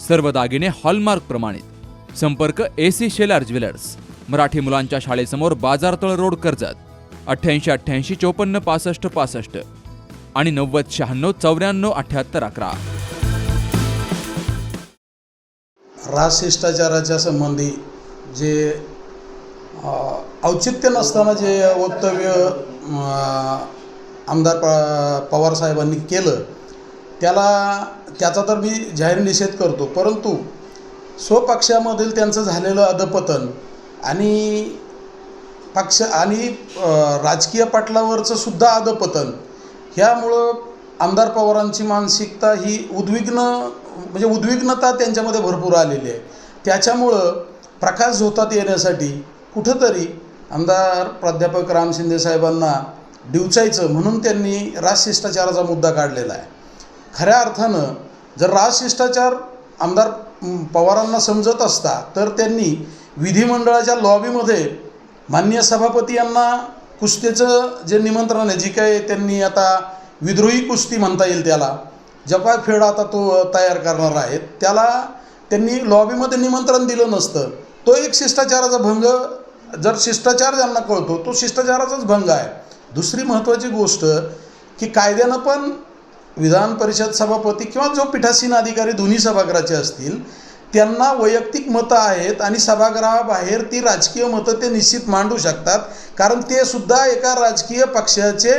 सर्व दागिने हॉलमार्क प्रमाणित. संपर्क A C Shelar jewellers. Marathi मुलांच्या शाळेसमोर बाजारतळ रोड कर्जत. अठ्ठ्याऐंशी अठ्ठ्याऐंशी चोपन्न पासष्ट पासष्ट. आणि नव्वद शहाण्णव चौऱ्याण्णव अठ्ठ्याहत्तर अकरा. राजशिष्टाचाराच्या संबंधी जे औचित्य नसताना जे वक्तव्य आमदार प पवार साहेबांनी केलं त्याला त्याचा तर मी जाहीर निषेध करतो. परंतु स्वपक्षामधील त्यांचं झालेलं अधपतन आणि पक्ष आणि राजकीय पटलावरचं सुद्धा अधपतन ह्यामुळं आमदार पवारांची मानसिकता ही उद्विग्न म्हणजे उद्विग्नता त्यांच्यामध्ये भरपूर आलेली आहे. त्याच्यामुळं प्रकाश झोतात येण्यासाठी कुठंतरी आमदार प्राध्यापक राम शिंदे साहेबांना डिवचायचं म्हणून त्यांनी राजशिष्टाचाराचा मुद्दा काढलेला आहे. खऱ्या अर्थानं जर राजशिष्टाचार आमदार पवारांना समजत असता तर त्यांनी विधिमंडळाच्या लॉबीमध्ये माननीय सभापती यांना कुस्तीचं जे निमंत्रण आहे जी काय त्यांनी आता विद्रोही कुस्ती म्हणता येईल त्याला जपा फेड आता तो तयार करणार आहेत त्याला त्यांनी लॉबीमध्ये निमंत्रण दिलं नसतं. तो एक शिष्टाचाराचा भंग जर शिष्टाचार ज्यांना कळतो तो शिष्टाचाराचाच भंग आहे. दुसरी महत्त्वाची गोष्ट की कायद्यानं पण विधान परिषद सभापती किंवा जो पीठासीन अधिकारी दोन्ही सभागृहाचे असतील त्यांना वैयक्तिक मतं आहेत आणि सभागृहाबाहेर ती राजकीय मतं ते निश्चित मांडू शकतात. कारण ते सुद्धा एका राजकीय पक्षाचे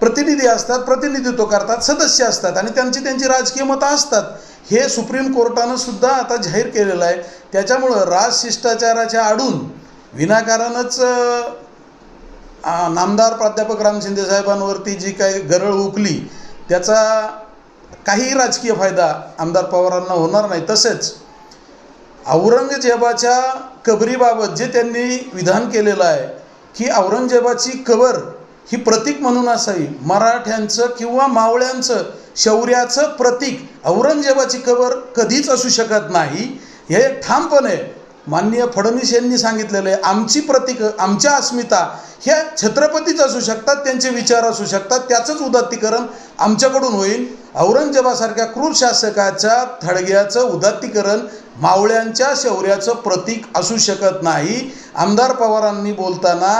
प्रतिनिधी असतात प्रतिनिधित्व करतात सदस्य असतात आणि त्यांची त्यांची राजकीय मतं असतात. हे सुप्रीम कोर्टानं सुद्धा आता जाहीर केलेलं आहे. त्याच्यामुळं राजशिष्टाचाराच्या आडून विनाकारणच नामदार प्राध्यापक राम शिंदे साहेबांवरती जी काही गरळ उकली त्याचा काही राजकीय फायदा आमदार पवारांना होणार नाही. तसेच औरंगजेबाच्या कबरीबाबत जे त्यांनी विधान केलेलं आहे की औरंगजेबाची कबर ही प्रतीक म्हणून असावी मराठ्यांचं किंवा मावळ्यांचं शौर्याचं प्रतीक औरंगजेबाची कबर कधीच असू शकत नाही हे ठामपणे माननीय फडणवीस यांनी सांगितलेलं आहे. आमची प्रतीक आमच्या अस्मिता ह्या छत्रपतीच असू शकतात त्यांचे विचार असू शकतात त्याचंच उदात्तीकरण आमच्याकडून होईल. औरंगजेबासारख्या क्रूर शासकाच्या थडग्याचं उदात्तीकरण मावळ्यांच्या शौर्याचं प्रतीक असू शकत नाही. आमदार पवारांनी बोलताना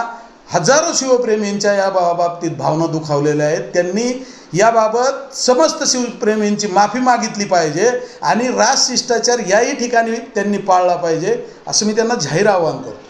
हजारो शिवप्रेमींच्या या बाबतीत भावना दुखावलेल्या आहेत. त्यांनी याबाबत समस्त शिवप्रेमींची माफी मागितली पाहिजे आणि राजशिष्टाचार याही ठिकाणी त्यांनी पाळला पाहिजे असं मी त्यांना जाहीर आवाहन करतो.